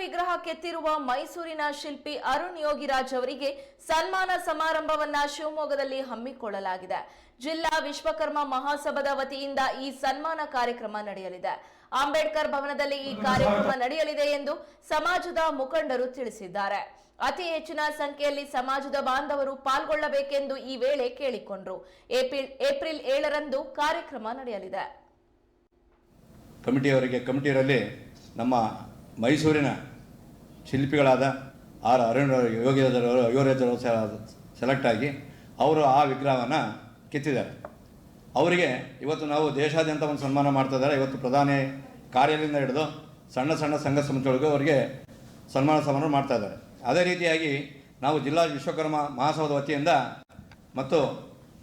ವಿಗ್ರಹ ಕೆತ್ತಿರುವ ಮೈಸೂರಿನ ಶಿಲ್ಪಿ ಅರುಣ್ ಯೋಗಿರಾಜ್ ಅವರಿಗೆ ಸನ್ಮಾನ ಸಮಾರಂಭವನ್ನ ಶಿವಮೊಗ್ಗದಲ್ಲಿ ಹಮ್ಮಿಕೊಳ್ಳಲಾಗಿದೆ. ಜಿಲ್ಲಾ ವಿಶ್ವಕರ್ಮ ಮಹಾಸಭಾದ ವತಿಯಿಂದ ಈ ಸನ್ಮಾನ ಕಾರ್ಯಕ್ರಮ ನಡೆಯಲಿದೆ. ಅಂಬೇಡ್ಕರ್ ಭವನದಲ್ಲಿ ಈ ಕಾರ್ಯಕ್ರಮ ನಡೆಯಲಿದೆ ಎಂದು ಸಮಾಜದ ಮುಖಂಡರು ತಿಳಿಸಿದ್ದಾರೆ. ಅತಿ ಹೆಚ್ಚಿನ ಸಂಖ್ಯೆಯಲ್ಲಿ ಸಮಾಜದ ಬಾಂಧವರು ಪಾಲ್ಗೊಳ್ಳಬೇಕೆಂದು ಈ ವೇಳೆ ಕೇಳಿಕೊಂಡರು. ಏಪ್ರಿಲ್ ಏಳರಂದು ಕಾರ್ಯಕ್ರಮ ನಡೆಯಲಿದೆ. ಕಮಿಟಿಯವರಿಗೆ ಕಮಿಟಿಯರಲ್ಲಿ ನಮ್ಮ ಮೈಸೂರಿನ ಶಿಲ್ಪಿಗಳಾದ ಆರ್ ಅರುಣ್ ಯೋಗಿ ಯೋಗರಾಜರು ಸೆಲೆಕ್ಟ್ ಆಗಿ ಅವರು ಆ ವಿಗ್ರಹವನ್ನು ಕೆತ್ತಿದ್ದಾರೆ. ಅವರಿಗೆ ಇವತ್ತು ನಾವು ದೇಶಾದ್ಯಂತ ಒಂದು ಸನ್ಮಾನ ಮಾಡ್ತಾ ಇದ್ದಾರೆ. ಇವತ್ತು ಪ್ರಧಾನಿ ಕಾರ್ಯಾಲಯದಿಂದ ಹಿಡಿದು ಸಣ್ಣ ಸಣ್ಣ ಸಂಘ ಸಂಸ್ಥೆಗಳಿಗೂ ಅವರಿಗೆ ಸನ್ಮಾನ ಸಮಾರಂಭ ಮಾಡ್ತಾ ಇದ್ದಾರೆ. ಅದೇ ರೀತಿಯಾಗಿ ನಾವು ಜಿಲ್ಲಾ ವಿಶ್ವಕರ್ಮ ಮಹಾಸಭದ ವತಿಯಿಂದ ಮತ್ತು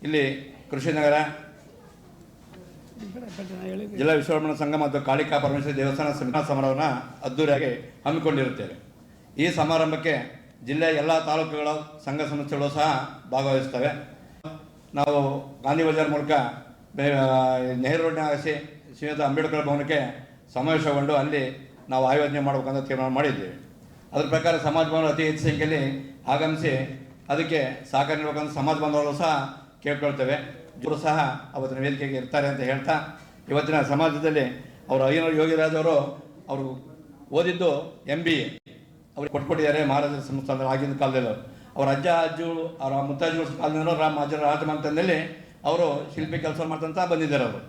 ಇಲ್ಲಿ ಕೃಷಿನಗರ ಜಿಲ್ಲಾ ವಿಶ್ವಕರ್ಮನ ಸಂಘ ಮತ್ತು ಕಾಳಿಕಾ ಪರಮೇಶ್ವರಿ ದೇವಸ್ಥಾನ ಸಮಿತಾ ಸಮಾರಂಭವನ್ನು ಅದ್ದೂರಿಯಾಗಿ ಹಮ್ಮಿಕೊಂಡಿರುತ್ತೇವೆ ಈ ಸಮಾರಂಭಕ್ಕೆ ಜಿಲ್ಲೆಯ ಎಲ್ಲ ತಾಲೂಕುಗಳ ಸಂಘ ಸಂಸ್ಥೆಗಳು ಸಹ ಭಾಗವಹಿಸ್ತವೆ ನಾವು ಗಾಂಧಿ ಬಜಾರ್ ಮೂಲಕ ನೆಹರು ರೋಡ್ನ ಆಗಿಸಿ ಶ್ರೀಯುತ ಅಂಬೇಡ್ಕರ್ ಭವನಕ್ಕೆ ಸಮಾವೇಶಗೊಂಡು ಅಲ್ಲಿ ನಾವು ಆಯೋಜನೆ ಮಾಡಬೇಕಂತ ತೀರ್ಮಾನ ಮಾಡಿದ್ದೇವೆ ಅದರ ಪ್ರಕಾರ ಸಮಾಜ ಬಾಂಧವರು ಅತಿ ಹೆಚ್ಚು ಸಂಖ್ಯೆಯಲ್ಲಿ ಆಗಮಿಸಿ ಅದಕ್ಕೆ ಸಹಕಾರ ನೀಡಬೇಕಂತ ಸಮಾಜ ಬಾಂಧವರು ಸಹ ಕೇಳ್ಕೊಳ್ತೇವೆ. ಇವರು ಸಹ ಅವತ್ತಿನ ವೇದಿಕೆಗೆ ಇರ್ತಾರೆ ಅಂತ ಹೇಳ್ತಾ, ಇವತ್ತಿನ ಸಮಾಜದಲ್ಲಿ ಅವರು ಅಯ್ಯನೂರು ಯೋಗಿರಾದವರು ಅವರು ಓದಿದ್ದು ಎಂ ಬಿ ಎ ಅವ್ರಿಗೆ ಕೊಟ್ಕೊಟ್ಟಿದ್ದಾರೆ ಮಹಾರಾಜರ ಸಂಸ್ಥಾನ ಆಗಿನ ಕಾಲದಲ್ಲಿ ಅವ್ರ. ಅಜ್ಜ, ಅಜ್ಜು, ಅವರ ಮುತ್ತಾಜು ಕಾಲದಿಂದ ರಾಮ, ಅಜ್ಜರ ರಾಜಮಂತನದಲ್ಲಿ ಅವರು ಶಿಲ್ಪಿ ಕೆಲಸ ಮಾಡ್ತಂತ ಬಂದಿದ್ದಾರೆ ಅವರು.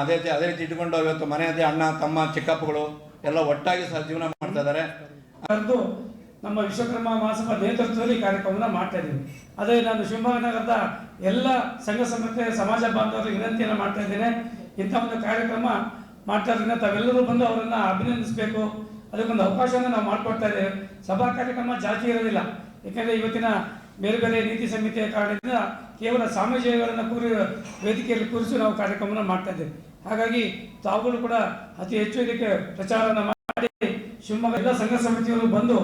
ಅದೇ ರೀತಿ ಅದೇ ರೀತಿ ಇಟ್ಕೊಂಡು ಇವತ್ತು ಮನೆಯದೇ ಅಣ್ಣ, ತಮ್ಮ, ಚಿಕ್ಕಪ್ಪಗಳು ಎಲ್ಲ ಒಟ್ಟಾಗಿ ಸಹ ಜೀವನ ಮಾಡ್ತಾ ಇದ್ದಾರೆ. ನಮ್ಮ ವಿಶ್ವಕರ್ಮ ಮಹಾಸಭಾ ನೇತೃತ್ವದಲ್ಲಿ ಕಾರ್ಯಕ್ರಮವನ್ನು ಮಾಡ್ತಾ ಇದ್ದೀನಿ ಅದೇ ನಾನು ಶಿವಮೊಗ್ಗ ನಗರದ ಎಲ್ಲ ಸಂಘ ಸಂಸ್ಥೆ ಸಮಾಜ ಬಾಂಧವರಿಗೆ ವಿನಂತಿಯನ್ನು ಮಾಡ್ತಾ ಇದ್ದೇನೆ. ಇಂಥ ಒಂದು ಕಾರ್ಯಕ್ರಮ ಮಾಡ್ತಾ ಇರೋದ್ರಿಂದ ತಾವೆಲ್ಲರೂ ಬಂದು ಅವರನ್ನು ಅಭಿನಂದಿಸಬೇಕು. ಅದಕ್ಕೊಂದು ಅವಕಾಶವನ್ನು ನಾವು ಮಾಡಿಕೊಡ್ತಾ ಇದ್ದೇವೆ. ಸಭಾ ಕಾರ್ಯಕ್ರಮ ಜಾತಿ ಇರೋದಿಲ್ಲ. ಏಕೆಂದರೆ ಇವತ್ತಿನ ಬೇರೆ ಬೇರೆ ನೀತಿ ಸಂಹಿತೆಯ ಕಾರಣದಿಂದ ಕೇವಲ ಸಾಮಾಜಿಕಗಳನ್ನು ಕೂರಿ ವೇದಿಕೆಯಲ್ಲಿ ಕೂರಿಸಿ ನಾವು ಕಾರ್ಯಕ್ರಮವನ್ನು ಮಾಡ್ತಾ ಇದ್ದೇವೆ. ಹಾಗಾಗಿ ತಾವುಗಳು ಕೂಡ ಅತಿ ಹೆಚ್ಚು ಇದಕ್ಕೆ ಪ್ರಚಾರವನ್ನು ಮಾಡಿ ಶಿವಮೊಗ್ಗ ಎಲ್ಲ ಸಂಘ ಸಮಿತಿಯವರು ಬಂದು